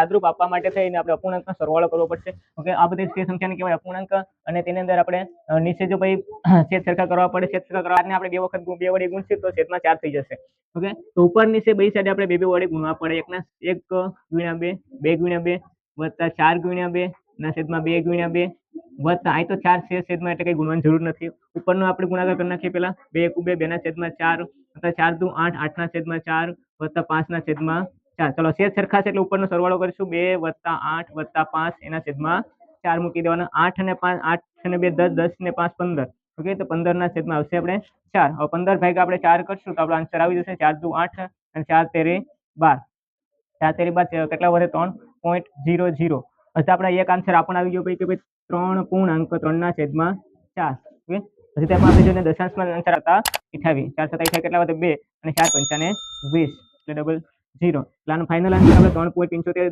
સાદરૂપ આપવા માટે થઈને આપણે અપૂર્ણાંકનો સરવાળો કરવો પડશે. ઓકે આ બધી તે સંખ્યાને કહેવાય અપૂર્ણાંક અને તેની અંદર આપણે નીચે જો ભાઈ છેદ સરખા કરવા પડે, છેદ સરખા કરવાને આપણે બે વખત બે વડે ગુણશું તો છેદમાં ચાર થઈ જશે. ઓકે તો ઉપર નીચે બે સાઈડે આપણે બે બે વડે ગુણવા પડે. એકના એક ગુણ્યા બે બે ગુણ્યા બે, વત્તા ચાર ગુણ્યા બે, ના છેદમાં બે ગુણ્યા બે, વત્તા, અહીં તો ચાર છે છેદમાં એટલે કંઈ ગુણવાની જરૂર નથી. ઉપરનો આપણે ગુણાકાર કરી નાખીએ પહેલાં. બે એકુ બે, બેના છેદમાં ચાર, વત્તા ચાર દુ આઠ, આઠના છેદમાં ચાર, વત્તા પાંચના છેદમાં ચાર ચલો, છેદ સરખા છે એટલે ઉપરનો સરવાળો કરીશું. બે વત્તા આઠ વત્તા પાંચ, એના છેદમાં ચાર મૂકી દેવાના. આઠ અને પાંચ, આઠ અને બે, દસ દસ ને પાંચ, પંદર. ઓકે, તો પંદરના છેદમાં આવશે આપણે ચાર. હવે પંદર ભાગ્યા આપણે ચાર કરશું, તો આપણો આન્સર આવી જશે ચાર દુ આઠ અને ચાર તેરે બાર. ચાર તેરે બાર કેટલા વધે? ત્રણ પોઈન્ટ ઝીરો ઝીરો. પછી આપણે એક આન્સર આપણને આવી ગયો ભાઈ કે ભાઈ ત્રણ પૂર્ણાંક ત્રણના છેદમાં ચાર. ઓકે, પછી તેમાં આપણે જોઈને દશાંશમાં આન્સર હતા અઠાવીસ ચાર સત્તા અઠાવીસ કેટલા વધે? બે અને ચાર પંચાને વીસ. એટલે ડબલ ઝીરો એટલે આનો ફાઇનલ આન્સર આપણે ત્રણ પોઈન્ટ પંચોતેર